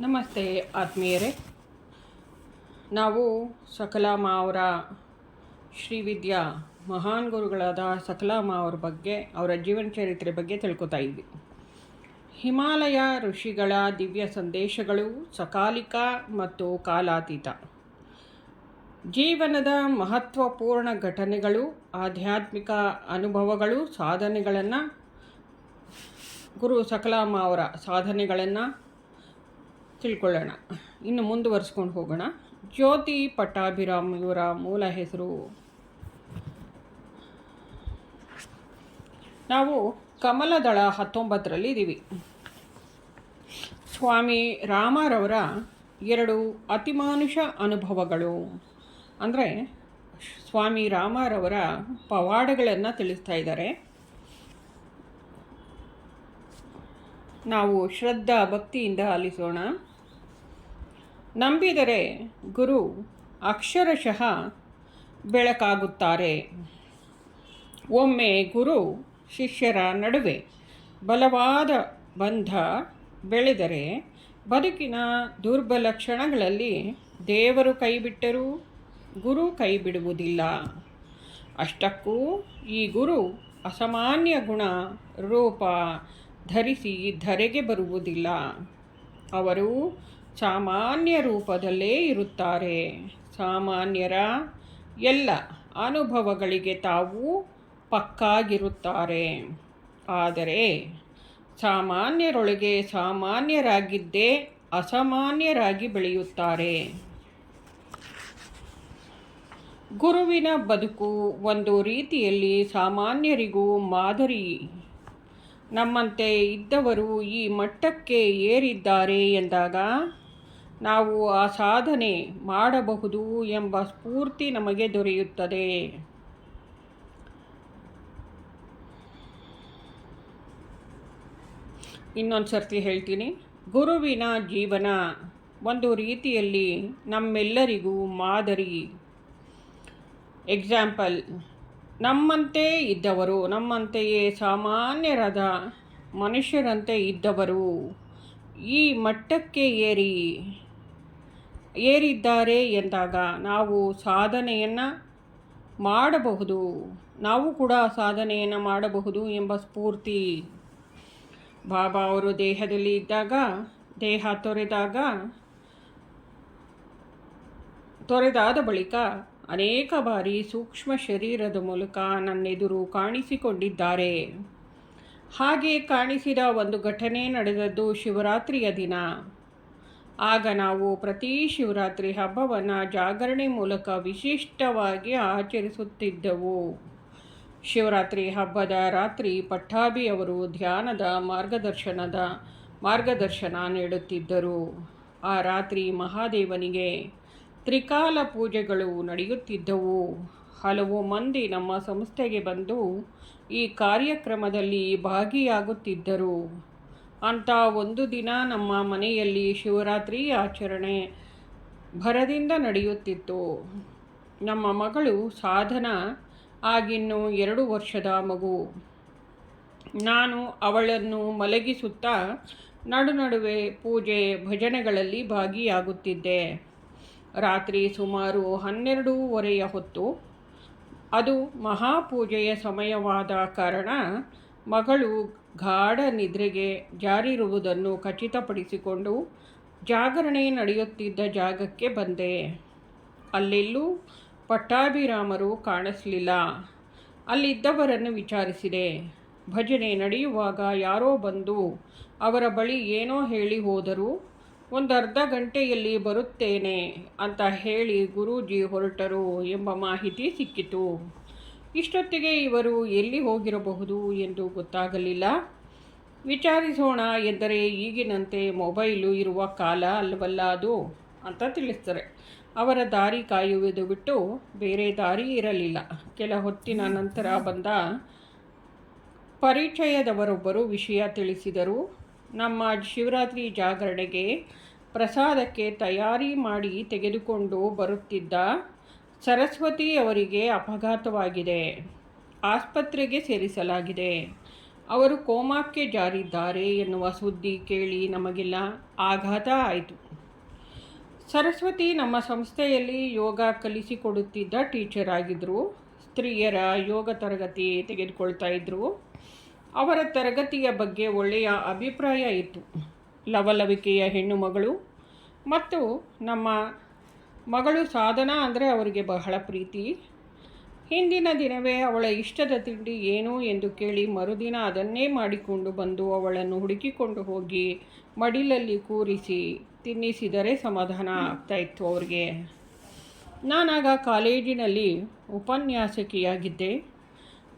ನಮಸ್ತೆ ಆತ್ಮೀಯರೇ. ನಾವು ಸಕಲಾಮ ಅವರ ಶ್ರೀವಿದ್ಯಾ ಮಹಾನ್ ಗುರುಗಳಾದ ಸಕಲಾಮ ಮಾವರ ಬಗ್ಗೆ, ಅವರ ಜೀವನ ಚರಿತ್ರೆ ಬಗ್ಗೆ ತಿಳ್ಕೊತಾ ಇದ್ವಿ. ಹಿಮಾಲಯ ಋಷಿಗಳ ದಿವ್ಯ ಸಂದೇಶಗಳು ಸಕಾಲಿಕ ಮತ್ತು ಕಾಲಾತೀತ. ಜೀವನದ ಮಹತ್ವಪೂರ್ಣ ಘಟನೆಗಳು, ಆಧ್ಯಾತ್ಮಿಕ ಅನುಭವಗಳು, ಸಾಧನೆಗಳನ್ನು, ಗುರು ಸಕಲಾಮ ಅವರ ಸಾಧನೆಗಳನ್ನು ತಿಳ್ಕೊಳ್ಳೋಣ. ಇನ್ನು ಮುಂದುವರಿಸ್ಕೊಂಡು ಹೋಗೋಣ. ಜ್ಯೋತಿ ಪಟ್ಟಾಭಿರಾಮ್ ಇವರ ಮೂಲ ಹೆಸರು. ನಾವು ಕಮಲದಳ ಹತ್ತೊಂಬತ್ತರಲ್ಲಿ ಇದ್ದೀವಿ ಸ್ವಾಮಿ ರಾಮರವರ ಎರಡು ಅತಿಮಾನುಷ ಅನುಭವಗಳು. ಅಂದರೆ ಸ್ವಾಮಿ ರಾಮರವರ ಪವಾಡಗಳನ್ನು ತಿಳಿಸ್ತಾ ಇದ್ದಾರೆ. ನಾವು ಶ್ರದ್ಧಾ ಭಕ್ತಿಯಿಂದ ಆಲಿಸೋಣ. ನಂಬಿದರೆ ಗುರು ಅಕ್ಷರಶಃ ಬೆಳಕಾಗುತ್ತಾರೆ. ಒಮ್ಮೆ ಗುರು ಶಿಷ್ಯರ ನಡುವೆ ಬಲವಾದ ಬಂಧ ಬೆಳೆದರೆ ಬದುಕಿನ ದುರ್ಬಲ ಕ್ಷಣಗಳಲ್ಲಿ ದೇವರು ಕೈಬಿಟ್ಟರೂ ಗುರು ಕೈಬಿಡುವುದಿಲ್ಲ. ಅಷ್ಟಕ್ಕೂ ಈ ಗುರು ಅಸಾಮಾನ್ಯ ಗುಣ ರೂಪ ಧರಿಸಿ ಧರೆಗೆ ಬರುವುದಿಲ್ಲ. ಅವರು ಸಾಮಾನ್ಯ ರೂಪದಲ್ಲೇ ಇರುತ್ತಾರೆ. ಸಾಮಾನ್ಯರ ಎಲ್ಲ ಅನುಭವಗಳಿಗೆ ತಾವು ಪಕ್ಕಾಗಿರುತ್ತಾರೆ. ಆದರೆ ಸಾಮಾನ್ಯರೊಳಗೆ ಸಾಮಾನ್ಯರಾಗಿದ್ದೇ ಅಸಾಮಾನ್ಯರಾಗಿ ಬೆಳೆಯುತ್ತಾರೆ. ಗುರುವಿನ ಬದುಕು ಒಂದು ರೀತಿಯಲ್ಲಿ ಸಾಮಾನ್ಯರಿಗೂ ಮಾದರಿ. ನಮ್ಮಂತೆ ಇದ್ದವರು ಈ ಮಟ್ಟಕ್ಕೆ ಏರಿದ್ದಾರೆ ಎಂದಾಗ ನಾವು ಆ ಸಾಧನೆ ಮಾಡಬಹುದು ಎಂಬ ಸ್ಫೂರ್ತಿ ನಮಗೆ ದೊರೆಯುತ್ತದೆ. ಇನ್ನೊಂದು ಸರ್ತಿ ಹೇಳ್ತೀನಿ. ಗುರುವಿನ ಜೀವನ ಒಂದು ರೀತಿಯಲ್ಲಿ ನಮ್ಮೆಲ್ಲರಿಗೂ ಮಾದರಿ. ಎಕ್ಸಾಂಪಲ್ ನಮ್ಮಂತೆ ಇದ್ದವರು, ನಮ್ಮಂತೆಯೇ ಸಾಮಾನ್ಯರಾದ ಮನುಷ್ಯರಂತೆ ಇದ್ದವರು, ಈ ಮಟ್ಟಕ್ಕೆ ಏರಿ ಏರಿದ್ದಾರೆ ಎಂದಾಗ ನಾವು ಸಾಧನೆಯನ್ನು ಮಾಡಬಹುದು. ನಾವು ಕೂಡ ಸಾಧನೆಯನ್ನು ಮಾಡಬಹುದು ಎಂಬ ಸ್ಫೂರ್ತಿ. ಬಾಬಾ ಅವರು ದೇಹದಲ್ಲಿ ಇದ್ದಾಗ, ದೇಹ ತೊರೆದಾಗ, ತೊರೆದಾದ ಬಳಿಕ ಅನೇಕ ಬಾರಿ ಸೂಕ್ಷ್ಮ ಶರೀರದ ಮೂಲಕ ನನ್ನೆದುರು ಕಾಣಿಸಿಕೊಂಡಿದ್ದಾರೆ. ಹಾಗೆ ಕಾಣಿಸಿದ ಒಂದು ಘಟನೆ ನಡೆದದ್ದು ಶಿವರಾತ್ರಿಯ ದಿನ. ಆಗ ನಾವು ಪ್ರತಿ ಶಿವರಾತ್ರಿ ಹಬ್ಬವನ್ನು ಜಾಗರಣೆ ಮೂಲಕ ವಿಶಿಷ್ಟವಾಗಿ ಆಚರಿಸುತ್ತಿದ್ದೆವು. ಶಿವರಾತ್ರಿ ಹಬ್ಬದ ರಾತ್ರಿ ಪಟ್ಟಾಭಿಯವರು ಧ್ಯಾನದ ಮಾರ್ಗದರ್ಶನದ ಮಾರ್ಗದರ್ಶನ ನೀಡುತ್ತಿದ್ದರು. ಆ ರಾತ್ರಿ ಮಹಾದೇವನಿಗೆ ತ್ರಿಕಾಲ ಪೂಜೆಗಳು ನಡೆಯುತ್ತಿದ್ದವು. ಹಲವು ಮಂದಿ ನಮ್ಮ ಸಂಸ್ಥೆಗೆ ಬಂದು ಈ ಕಾರ್ಯಕ್ರಮದಲ್ಲಿ ಭಾಗಿಯಾಗುತ್ತಿದ್ದರು. ಅಂಥ ಒಂದು ದಿನ ನಮ್ಮ ಮನೆಯಲ್ಲಿ ಶಿವರಾತ್ರಿ ಆಚರಣೆ ಭರದಿಂದ ನಡೆಯುತ್ತಿತ್ತು. ನಮ್ಮ ಮಗಳು ಸಾಧನ ಆಗಿನ್ನು ಎರಡು ವರ್ಷದ ಮಗು. ನಾನು ಅವಳನ್ನು ಮಲಗಿಸುತ್ತಾ ನಡು ನಡುವೆ ಪೂಜೆ ಭಜನೆಗಳಲ್ಲಿ ಭಾಗಿಯಾಗುತ್ತಿದ್ದೆ. ರಾತ್ರಿ ಸುಮಾರು ಹನ್ನೆರಡೂವರೆಯ ಹೊತ್ತು ಅದು ಮಹಾಪೂಜೆಯ ಸಮಯವಾದ ಕಾರಣ ಮಗಳು ಗಾಢ ನಿದ್ರೆಗೆ ಜಾರಿರುವುದನ್ನು ಖಚಿತಪಡಿಸಿಕೊಂಡು ಜಾಗರಣೆ ನಡೆಯುತ್ತಿದ್ದ ಜಾಗಕ್ಕೆ ಬಂದೆ. ಅಲ್ಲೆಲ್ಲೂ ಪಟ್ಟಾಭಿರಾಮರು ಕಾಣಿಸಲಿಲ್ಲ. ಅಲ್ಲಿದ್ದವರನ್ನು ವಿಚಾರಿಸಿದೆ. ಭಜನೆ ನಡೆಯುವಾಗ ಯಾರೋ ಬಂದು ಅವರ ಬಳಿ ಏನೋ ಹೇಳಿ ಹೋದರು ಒಂದು ಅರ್ಧ ಗಂಟೆಯಲ್ಲಿ ಬರುತ್ತೇನೆ ಅಂತ ಹೇಳಿ ಗುರೂಜಿ ಹೊರಟರು ಎಂಬ ಮಾಹಿತಿ ಸಿಕ್ಕಿತು. ಇಷ್ಟೊತ್ತಿಗೆ ಇವರು ಎಲ್ಲಿ ಹೋಗಿರಬಹುದು ಎಂದು ಗೊತ್ತಾಗಲಿಲ್ಲ. ವಿಚಾರಿಸೋಣ ಎಂದರೆ ಈಗಿನಂತೆ ಮೊಬೈಲು ಇರುವ ಕಾಲ ಅಲ್ಲವಲ್ಲ ಅದು? ಅಂತ ತಿಳಿಸ್ತಾರೆ. ಅವರ ದಾರಿ ಕಾಯುವುದು ಬಿಟ್ಟು ಬೇರೆ ದಾರಿ ಇರಲಿಲ್ಲ. ಕೆಲ ಹೊತ್ತಿನ ನಂತರ ಬಂದ ಪರಿಚಯದವರೊಬ್ಬರು ವಿಷಯ ತಿಳಿಸಿದರು. ನಮ್ಮ ಶಿವರಾತ್ರಿ ಜಾಗರಣೆಗೆ ಪ್ರಸಾದಕ್ಕೆ ತಯಾರಿ ಮಾಡಿ ತೆಗೆದುಕೊಂಡು ಬರುತ್ತಿದ್ದ ಸರಸ್ವತಿ ಅವರಿಗೆ ಅಪಘಾತವಾಗಿದೆ. ಆಸ್ಪತ್ರೆಗೆ ಸೇರಿಸಲಾಗಿದೆ. ಅವರು ಕೋಮಾಕ್ಕೆ ಜಾರಿದ್ದಾರೆ ಎನ್ನುವ ಸುದ್ದಿ ಕೇಳಿ ನಮಗೆಲ್ಲ ಆಘಾತ ಆಯಿತು. ಸರಸ್ವತಿ ನಮ್ಮ ಸಂಸ್ಥೆಯಲ್ಲಿ ಯೋಗ ಕಲಿಸಿಕೊಡುತ್ತಿದ್ದ ಟೀಚರ್ ಆಗಿದ್ದರು ಸ್ತ್ರೀಯರ ಯೋಗ ತರಗತಿ ತೆಗೆದುಕೊಳ್ತಾ ಇದ್ದರು ಅವರ ತರಗತಿಯ ಬಗ್ಗೆ ಒಳ್ಳೆಯ ಅಭಿಪ್ರಾಯ ಇತ್ತು. ಲವಲವಿಕೆಯ ಹೆಣ್ಣು ಮಗಳು ಮತ್ತು ನಮ್ಮ ಮಗಳು ಸಾಧನ ಅಂದರೆ ಅವರಿಗೆ ಬಹಳ ಪ್ರೀತಿ. ಹಿಂದಿನ ದಿನವೇ ಅವಳ ಇಷ್ಟದ ತಿಂಡಿ ಏನು ಎಂದು ಕೇಳಿ ಮರುದಿನ ಅದನ್ನೇ ಮಾಡಿಕೊಂಡು ಬಂದು ಅವಳನ್ನು ಹುಡುಕಿಕೊಂಡು ಹೋಗಿ ಮಡಿಲಲ್ಲಿ ಕೂರಿಸಿ ತಿನ್ನಿಸಿದರೆ ಸಮಾಧಾನ ಆಗ್ತಾಯಿತ್ತು ಅವ್ರಿಗೆ. ನಾನಾಗ ಕಾಲೇಜಿನಲ್ಲಿ ಉಪನ್ಯಾಸಕಿಯಾಗಿದ್ದೆ.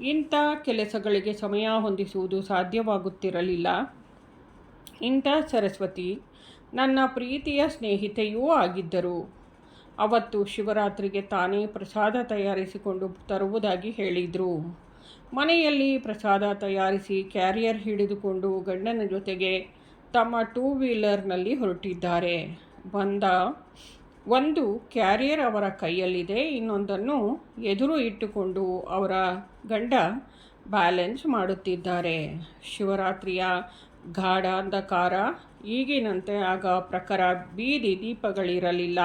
ಇಂಥ ಕೆಲಸಗಳಿಗೆ ಸಮಯ ಹೊಂದಿಸುವುದು ಸಾಧ್ಯವಾಗುತ್ತಿರಲಿಲ್ಲ. ಇಂಥ ಸರಸ್ವತಿ, ನನ್ನ ಪ್ರೀತಿಯ ಸ್ನೇಹಿತೆಯೂ ಆಗಿದ್ದರು. ಅವತ್ತು ಶಿವರಾತ್ರಿಗೆ ತಾನೇ ಪ್ರಸಾದ ತಯಾರಿಸಿಕೊಂಡು ತರುವುದಾಗಿ ಹೇಳಿದರು. ಮನೆಯಲ್ಲಿ ಪ್ರಸಾದ ತಯಾರಿಸಿ ಕ್ಯಾರಿಯರ್ ಹಿಡಿದುಕೊಂಡು ಗಂಡನ ಜೊತೆಗೆ ತಮ್ಮ ಟೂ ವೀಲರ್ನಲ್ಲಿ ಹೊರಟಿದ್ದಾರೆ. ಬಂದ ಒಂದು ಕ್ಯಾರಿಯರ್ ಅವರ ಕೈಯಲ್ಲಿದೆ, ಇನ್ನೊಂದನ್ನು ಎದುರು ಇಟ್ಟುಕೊಂಡು ಅವರ ಗಂಡ ಬ್ಯಾಲೆನ್ಸ್ ಮಾಡುತ್ತಿದ್ದಾರೆ. ಶಿವರಾತ್ರಿಯ ಗಾಢ ಅಂಧಕಾರ ಈಗಿನಂತೆ ಆಗ ಪ್ರಖರ ಬೀದಿ ದೀಪಗಳಿರಲಿಲ್ಲ.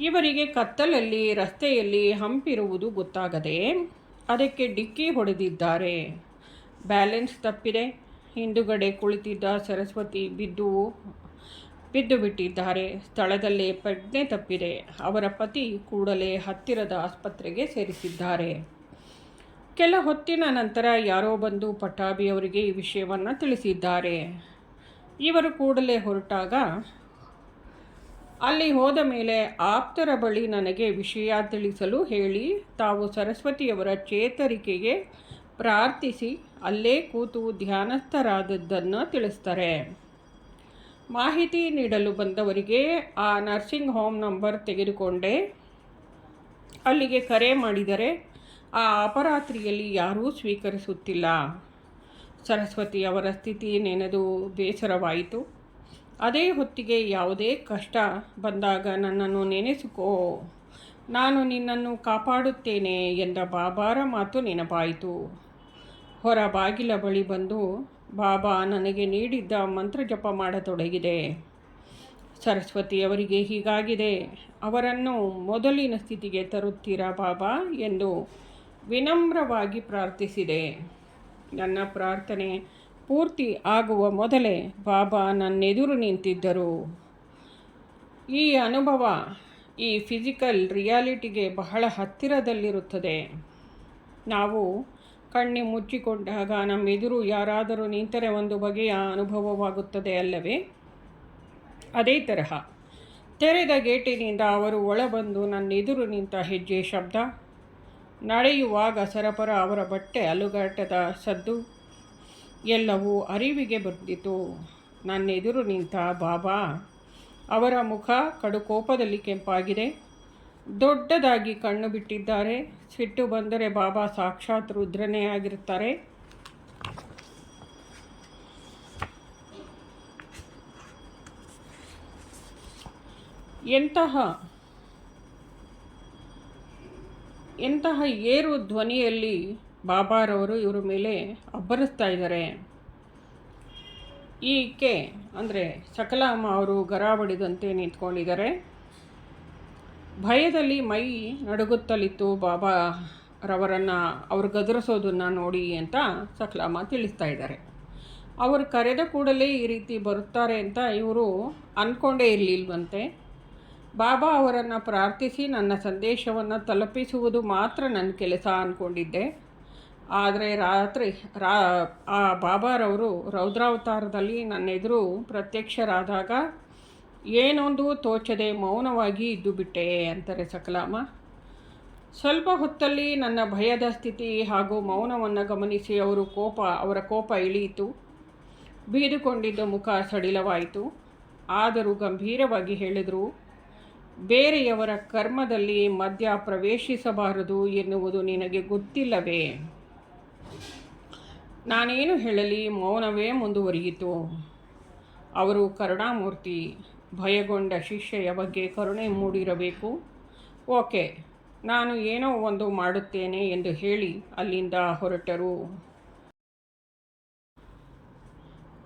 ಇವರಿಗೆ ಕತ್ತಲಲ್ಲಿ, ರಸ್ತೆಯಲ್ಲಿ ಹಂಪಿರುವುದು ಗೊತ್ತಾಗದೆ ಅದಕ್ಕೆ ಡಿಕ್ಕಿ ಹೊಡೆದಿದ್ದಾರೆ. ಬ್ಯಾಲೆನ್ಸ್ ತಪ್ಪಿದೆ. ಹಿಂದುಗಡೆ ಕುಳಿತಿದ್ದ ಸರಸ್ವತಿ ಬಿದ್ದು ಬಿದ್ದು ಬಿಟ್ಟಿದ್ದಾರೆ. ಸ್ಥಳದಲ್ಲೇ ಪ್ರಜ್ಞೆ ತಪ್ಪಿದೆ. ಅವರ ಪತಿ ಕೂಡಲೇ ಹತ್ತಿರದ ಆಸ್ಪತ್ರೆಗೆ ಸೇರಿಸಿದ್ದಾರೆ. ಕೆಲ ಹೊತ್ತಿನ ನಂತರ ಯಾರೋ ಬಂದು ಪಟ್ಟಾಭಿಯವರಿಗೆ ಈ ವಿಷಯವನ್ನು ತಿಳಿಸಿದ್ದಾರೆ. ಇವರು ಕೂಡಲೇ ಹೊರಟಾಗ ಅಲ್ಲಿ ಹೋದ ಮೇಲೆ ಆಪ್ತರ ಬಳಿ ನನಗೆ ವಿಷಯ ತಿಳಿಸಲು ಹೇಳಿ, ತಾವು ಸರಸ್ವತಿಯವರ ಚೇತರಿಕೆಗೆ ಪ್ರಾರ್ಥಿಸಿ, ಅಲ್ಲೇ ಕೂತು ಧ್ಯಾನಸ್ಥರಾದದ್ದನ್ನು ತಿಳಿಸ್ತಾರೆ. ಮಾಹಿತಿ ನೀಡಲು ಬಂದವರಿಗೆ ಆ ನರ್ಸಿಂಗ್ ಹೋಮ್ ನಂಬರ್ ತೆಗೆದುಕೊಂಡೆ. ಅಲ್ಲಿಗೆ ಕರೆ ಮಾಡಿದರೆ ಆ ಅಪರಾತ್ರಿಯಲ್ಲಿ ಯಾರೂ ಸ್ವೀಕರಿಸುತ್ತಿಲ್ಲ. ಸರಸ್ವತಿ ಅವರ ಸ್ಥಿತಿ ನೆನೆದು ಬೇಸರವಾಯಿತು. ಅದೇ ಹೊತ್ತಿಗೆ ಯಾವುದೇ ಕಷ್ಟ ಬಂದಾಗ ನನ್ನನ್ನು ನೆನೆಸಿಕೋ. ನಾನು ನಿನ್ನನ್ನು ಕಾಪಾಡುತ್ತೇನೆ ಎಂದ ಬಾಬಾರ ಮಾತು ನೆನಪಾಯಿತು. ಹೊರ ಬಾಗಿಲ ಬಳಿ ಬಂದು, ಬಾಬಾ, ನನಗೆ ನೀಡಿದ್ದ ಮಂತ್ರ ಜಪ ಮಾಡತೊಡಗಿದೆ. ಸರಸ್ವತಿಯವರಿಗೆ ಹೀಗಾಗಿದೆ. ಅವರನ್ನು ಮೊದಲಿನ ಸ್ಥಿತಿಗೆ ತರುತ್ತೀರಾ ಬಾಬಾ? ಎಂದು ವಿನಮ್ರವಾಗಿ ಪ್ರಾರ್ಥಿಸಿದೆ. ನನ್ನ ಪ್ರಾರ್ಥನೆ ಪೂರ್ತಿ ಆಗುವ ಮೊದಲೇ ಬಾಬಾ ನನ್ನೆದುರು ನಿಂತಿದ್ದರು. ಈ ಅನುಭವ ಈ ಫಿಸಿಕಲ್ ರಿಯಾಲಿಟಿಗೆ ಬಹಳ ಹತ್ತಿರದಲ್ಲಿರುತ್ತದೆ. ನಾವು ಕಣ್ಣಿ ಮುಚ್ಚಿಕೊಂಡಾಗ ನಮ್ಮೆದುರು ಯಾರಾದರೂ ನಿಂತರೆ ಒಂದು ಬಗೆಯ ಅನುಭವವಾಗುತ್ತದೆ ಅಲ್ಲವೇ? ಅದೇ ತರಹ, ತೆರೆದ ಗೇಟಿನಿಂದ ಅವರು ಒಳಬಂದು ನನ್ನೆದುರು ನಿಂತ ಹೆಜ್ಜೆ ಶಬ್ದ, ನಡೆಯುವಾಗ ಸರಪರ ಅವರ ಬಟ್ಟೆ ಅಲುಗಾಟದ ಸದ್ದು ಎಲ್ಲವೂ ಅರಿವಿಗೆ ಬಂದಿತು. ನನ್ನೆದುರು ನಿಂತ ಬಾಬಾ, ಅವರ ಮುಖ ಕಡುಕೋಪದಲ್ಲಿ ಕೆಂಪಾಗಿದೆ. ದೊಡ್ಡದಾಗಿ ಕಣ್ಣು ಬಿಟ್ಟಿದ್ದಾರೆ. ಸಿಟ್ಟು ಬಂದರೆ ಬಾಬಾ ಸಾಕ್ಷಾತ್ ರುದ್ರನೇ ಆಗಿರುತ್ತಾರೆ. ಎಂತಹ ಎಂತಹ ಏರು ಧ್ವನಿಯಲ್ಲಿ ಬಾಬಾರವರು ಇವರ ಮೇಲೆ ಅಬ್ಬರಿಸ್ತಾ ಇದ್ದಾರೆ. ಈಕೆ ಅಂದರೆ ಸಕಲಾಮ ಅವರು ಗರಾಬಡಿದಂತೆ ನಿಂತ್ಕೊಂಡಿದ್ದಾರೆ. ಭಯದಲ್ಲಿ ಮೈ ನಡುಗುತ್ತಲಿತ್ತು ಬಾಬಾ ರವರನ್ನು, ಅವ್ರು ಗದರಿಸೋದನ್ನು ನೋಡಿ ಅಂತ ಸಕಲಾಮ ತಿಳಿಸ್ತಾ ಇದ್ದಾರೆ. ಅವರು ಕರೆದ ಕೂಡಲೇ ಈ ರೀತಿ ಬರುತ್ತಾರೆ ಅಂತ ಇವರು ಅಂದ್ಕೊಂಡೇ ಇರಲಿಲ್ವಂತೆ. ಬಾಬಾ ಅವರನ್ನು ಪ್ರಾರ್ಥಿಸಿ ನನ್ನ ಸಂದೇಶವನ್ನು ತಲುಪಿಸುವುದು ಮಾತ್ರ ನನ್ನ ಕೆಲಸ ಅಂದ್ಕೊಂಡಿದ್ದೆ ಆದರೆ ರಾತ್ರಿ, ರಾ, ಆ ಬಾಬಾರವರು ರೌದ್ರಾವತಾರದಲ್ಲಿ ನನ್ನ ಎದುರು ಪ್ರತ್ಯಕ್ಷರಾದಾಗ, ಏನೊಂದು ತೋಚದೆ ಮೌನವಾಗಿ ಇದ್ದು ಬಿಟ್ಟೆ ಅಂತಾರೆ ಸಕಲಾಮ. ಸ್ವಲ್ಪ ಹೊತ್ತಲ್ಲಿ ನನ್ನ ಭಯದ ಸ್ಥಿತಿ ಹಾಗೂ ಮೌನವನ್ನು ಗಮನಿಸಿ ಅವರು ಕೋಪ, ಅವರ ಕೋಪ ಇಳಿಯಿತು. ಬೀದುಕೊಂಡಿದ್ದ ಮುಖ ಸಡಿಲವಾಯಿತು. ಆದರೂ ಗಂಭೀರವಾಗಿ ಹೇಳಿದರು, ಬೇರೆಯವರ ಕರ್ಮದಲ್ಲಿ ಮಧ್ಯ ಪ್ರವೇಶಿಸಬಾರದು ಎನ್ನುವುದು ನಿನಗೆ ಗೊತ್ತಿಲ್ಲವೇ? ನಾನೇನು ಹೇಳಲಿ, ಮೌನವೇ ಮುಂದುವರಿಯಿತು. ಅವರು ಕರುಣಾಮೂರ್ತಿ, ಭಯಗೊಂಡ ಶಿಷ್ಯೆಯ ಬಗ್ಗೆ ಕರುಣೆ ಮೂಡಿರಬೇಕು. ಓಕೆ, ನಾನು ಏನೋ ಒಂದು ಮಾಡುತ್ತೇನೆ ಎಂದು ಹೇಳಿ ಅಲ್ಲಿಂದ ಹೊರಟರು.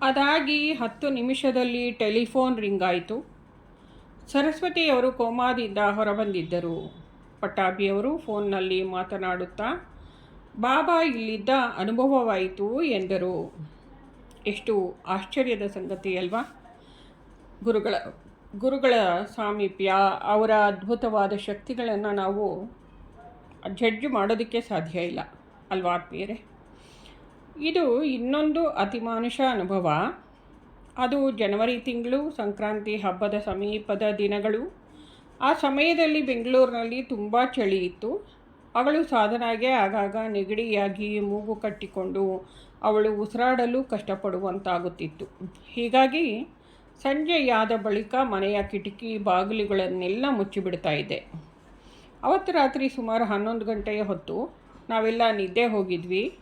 ಅದಾಗಿ ಹತ್ತು ನಿಮಿಷದಲ್ಲಿ ಟೆಲಿಫೋನ್ ರಿಂಗ್ ಆಯಿತು ಸರಸ್ವತಿಯವರು ಕೋಮಾದಿಂದ ಹೊರಬಂದಿದ್ದರು. ಪಟ್ಟಾಭಿಯವರು ಫೋನ್ನಲ್ಲಿ ಮಾತನಾಡುತ್ತಾ ಬಾಬಾ ಇಲ್ಲಿದ್ದ ಅನುಭವವಾಯಿತು ಎಂದರು. ಎಷ್ಟು ಆಶ್ಚರ್ಯದ ಸಂಗತಿ ಅಲ್ವಾ? ಗುರುಗಳ ಗುರುಗಳ ಸಾಮೀಪ್ಯ, ಅವರ ಅದ್ಭುತವಾದ ಶಕ್ತಿಗಳನ್ನು ನಾವು ಜಡ್ಜ್ ಮಾಡೋದಕ್ಕೆ ಸಾಧ್ಯ ಇಲ್ಲ ಅಲ್ವಾ ಆತ್ಮೀಯರೇ? ಇದು ಇನ್ನೊಂದು ಅತಿಮಾನುಷ ಅನುಭವ. ಅದು ಜನವರಿ ತಿಂಗಳು, ಸಂಕ್ರಾಂತಿ ಹಬ್ಬದ ಸಮೀಪದ ದಿನಗಳು. ಆ ಸಮಯದಲ್ಲಿ ಬೆಂಗಳೂರಿನಲ್ಲಿ ತುಂಬ ಚಳಿ ಇತ್ತು. ಅವಳು ಸಾಧನಾಗೆ ಆಗಾಗ ನೆಗಡಿಯಾಗಿ ಮೂಗು ಕಟ್ಟಿಕೊಂಡು ಅವಳು ಉಸಿರಾಡಲು ಕಷ್ಟಪಡುವಂತಾಗುತ್ತಿತ್ತು. ಹೀಗಾಗಿ ಸಂಜೆಯಾದ ಬಳಿಕ ಮನೆಯ ಕಿಟಕಿ ಬಾಗಿಲುಗಳನ್ನೆಲ್ಲ ಮುಚ್ಚಿಬಿಡ್ತಾ ಇದ್ದೆ. ಅವತ್ತು ರಾತ್ರಿ ಸುಮಾರು ಹನ್ನೊಂದು ಗಂಟೆಯ ಹೊತ್ತು ನಾವೆಲ್ಲ ನಿದ್ದೆ ಹೋಗಿದ್ವಿ.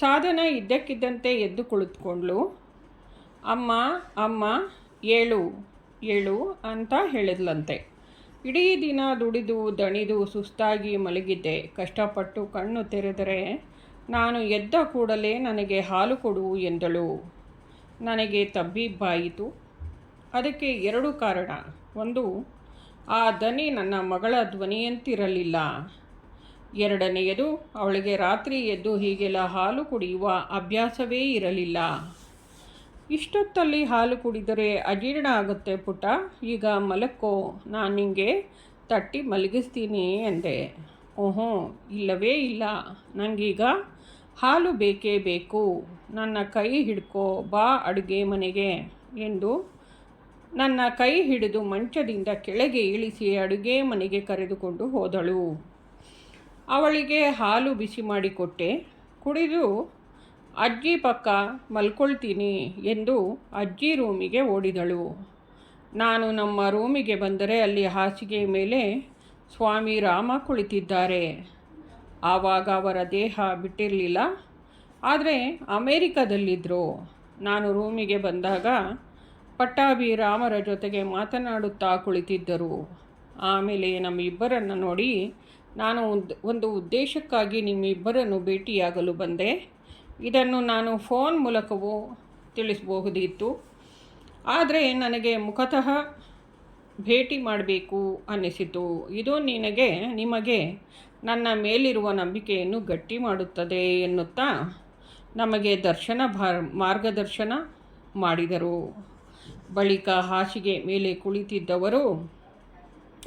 ಸಾಧನ ಇದ್ದಕ್ಕಿದ್ದಂತೆ ಎದ್ದು ಕುಳಿತುಕೊಂಡ್ಳು. ಅಮ್ಮ ಅಮ್ಮ, ಏಳು ಏಳು ಅಂತ ಹೇಳಿದ್ಲಂತೆ. ಇಡೀ ದಿನ ದುಡಿದು, ದಣಿದು, ಸುಸ್ತಾಗಿ ಮಲಗಿದ್ದೆ. ಕಷ್ಟಪಟ್ಟು ಕಣ್ಣು ತೆರೆದರೆ ನಾನು ಎದ್ದ ಕೂಡಲೇ ನನಗೆ ಹಾಲು ಕೊಡು ಎಂದಳು. ನನಗೆ ತಬ್ಬಿಬ್ಬಾಯಿತು. ಅದಕ್ಕೆ ಎರಡು ಕಾರಣ. ಒಂದು, ಆ ದನಿ ನನ್ನ ಮಗಳ ಧ್ವನಿಯಂತಿರಲಿಲ್ಲ. ಎರಡನೆಯದು, ಅವಳಿಗೆ ರಾತ್ರಿ ಎದ್ದು ಹೀಗೆಲ್ಲ ಹಾಲು ಕುಡಿಯುವ ಅಭ್ಯಾಸವೇ ಇರಲಿಲ್ಲ. ಇಷ್ಟೊತ್ತಲ್ಲಿ ಹಾಲು ಕುಡಿದರೆ ಅಜೀರ್ಣ ಆಗುತ್ತೆ ಪುಟ ಈಗ ಮಲಕ್ಕೋ ನಾನು ನಿಮಗೆ ತಟ್ಟಿ ಮಲಗಿಸ್ತೀನಿ ಅಂದೆ. ಓಹೋ, ಇಲ್ಲವೇ ಇಲ್ಲ. ನನಗೀಗ ಹಾಲು ಬೇಕೇ ಬೇಕು. ನನ್ನ ಕೈ ಹಿಡ್ಕೋ, ಬಾ ಅಡುಗೆ ಮನೆಗೆ ಎಂದು ನನ್ನ ಕೈ ಹಿಡಿದು ಮಂಚದಿಂದ ಕೆಳಗೆ ಇಳಿಸಿ ಅಡುಗೆ ಮನೆಗೆ ಕರೆದುಕೊಂಡು ಹೋದಳು. ಅವಳಿಗೆ ಹಾಲು ಬಿಸಿ ಮಾಡಿಕೊಟ್ಟೆ. ಕುಡಿದು ಅಜ್ಜಿ ಪಕ್ಕ ಮಲ್ಕೊಳ್ತೀನಿ ಎಂದು ಅಜ್ಜಿ ರೂಮಿಗೆ ಓಡಿದಳು. ನಾನು ನಮ್ಮ ರೂಮಿಗೆ ಬಂದರೆ ಅಲ್ಲಿ ಹಾಸಿಗೆ ಮೇಲೆ ಸ್ವಾಮಿ ರಾಮ ಕುಳಿತಿದ್ದಾರೆ. ಆವಾಗ ಅವರ ದೇಹ ಬಿಟ್ಟಿರಲಿಲ್ಲ. ಆದರೆ ಅಮೇರಿಕದಲ್ಲಿದ್ದರು ನಾನು ರೂಮಿಗೆ ಬಂದಾಗ ಪಟ್ಟಾಭಿ ರಾಮರ ಜೊತೆಗೆ ಮಾತನಾಡುತ್ತಾ ಕುಳಿತಿದ್ದರು. ಆಮೇಲೆ ನಮ್ಮಿಬ್ಬರನ್ನು ನೋಡಿ ನಾನು ಒಂದು ಉದ್ದೇಶಕ್ಕಾಗಿ ನಿಮ್ಮಿಬ್ಬರನ್ನು ಭೇಟಿಯಾಗಲು ಬಂದೆ. ಇದನ್ನು ನಾನು ಫೋನ್ ಮೂಲಕವೂ ತಿಳಿಸಬಹುದಿತ್ತು. ಆದರೆ ನನಗೆ ಮುಖತಃ ಭೇಟಿ ಮಾಡಬೇಕು ಅನ್ನಿಸಿತು. ಇದು ನಿನಗೆ, ನಿಮಗೆ ನನ್ನ ಮೇಲಿರುವ ನಂಬಿಕೆಯನ್ನು ಗಟ್ಟಿ ಮಾಡುತ್ತದೆ ಎನ್ನುತ್ತಾ ನಮಗೆ ದರ್ಶನ ಭಾರ್, ಮಾರ್ಗದರ್ಶನ ಮಾಡಿದರು. ಬಳಿಕ ಹಾಸಿಗೆ ಮೇಲೆ ಕುಳಿತಿದ್ದವರು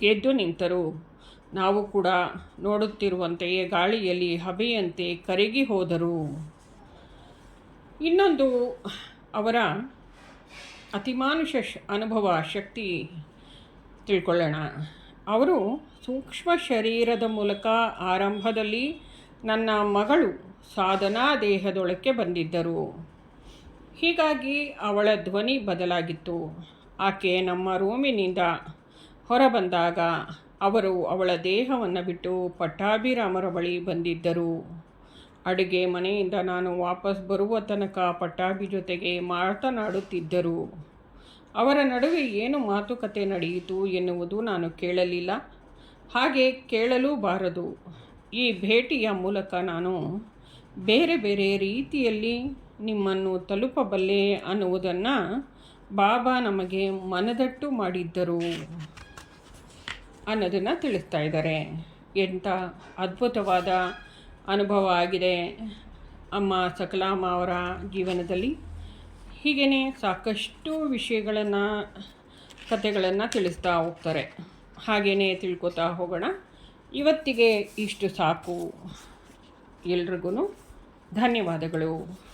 ಎದ್ದು ನಿಂತರು. ನಾವು ಕೂಡ ನೋಡುತ್ತಿರುವಂತೆಯೇ ಗಾಳಿಯಲ್ಲಿ ಹಬೆಯಂತೆ ಕರಗಿ ಹೋದರು. ಇನ್ನೊಂದು ಅವರ ಅತಿಮಾನುಷ ಅನುಭವ, ಶಕ್ತಿ ತಿಳ್ಕೊಳ್ಳೋಣ. ಅವರು ಸೂಕ್ಷ್ಮ ಶರೀರದ ಮೂಲಕ ಆರಂಭದಲ್ಲಿ ನನ್ನ ಮಗಳು ಸಾಧನಾ ದೇಹದೊಳಕ್ಕೆ ಬಂದಿದ್ದರು. ಹೀಗಾಗಿ ಅವಳ ಧ್ವನಿ ಬದಲಾಗಿತ್ತು. ಆಕೆ ನಮ್ಮ ರೂಮಿನಿಂದ ಹೊರಬಂದಾಗ ಅವರು ಅವಳ ದೇಹವನ್ನು ಬಿಟ್ಟು ಪಟ್ಟಾಭಿರಾಮರ ಬಳಿ ಬಂದಿದ್ದರು. ಅಡುಗೆ ಮನೆಯಿಂದ ನಾನು ವಾಪಸ್ ಬರುವ ತನಕ ಪಟ್ಟಾಭಿ ಜೊತೆಗೆ ಮಾತನಾಡುತ್ತಿದ್ದರು. ಅವರ ನಡುವೆ ಏನು ಮಾತುಕತೆ ನಡೆಯಿತು ಎನ್ನುವುದು ನಾನು ಕೇಳಲಿಲ್ಲ. ಹಾಗೆ ಕೇಳಲೂ ಬಾರದು ಈ ಭೇಟಿಯ ಮೂಲಕ ನಾನು ಬೇರೆ ಬೇರೆ ರೀತಿಯಲ್ಲಿ ನಿಮ್ಮನ್ನು ತಲುಪಬಲ್ಲೆ ಅನ್ನುವುದನ್ನು ಬಾಬಾ ನಮಗೆ ಮನದಟ್ಟು ಮಾಡಿದ್ದರು ಅನ್ನೋದನ್ನು ತಿಳಿಸ್ತಾ ಇದ್ದಾರೆ. ಎಂಥ ಅದ್ಭುತವಾದ ಅನುಭವ ಆಗಿದೆ. ಅಮ್ಮ ಸಕಲಾಮ ಅವರ ಜೀವನದಲ್ಲಿ. ಹೀಗೇ ಸಾಕಷ್ಟು ವಿಷಯಗಳನ್ನು, ಕಥೆಗಳನ್ನು ತಿಳಿಸ್ತಾ ಹೋಗ್ತಾರೆ. ಹಾಗೆಯೇ ತಿಳ್ಕೊತಾ ಹೋಗೋಣ. ಇವತ್ತಿಗೆ ಇಷ್ಟು ಸಾಕು. ಎಲ್ರಿಗೂ ಧನ್ಯವಾದಗಳು.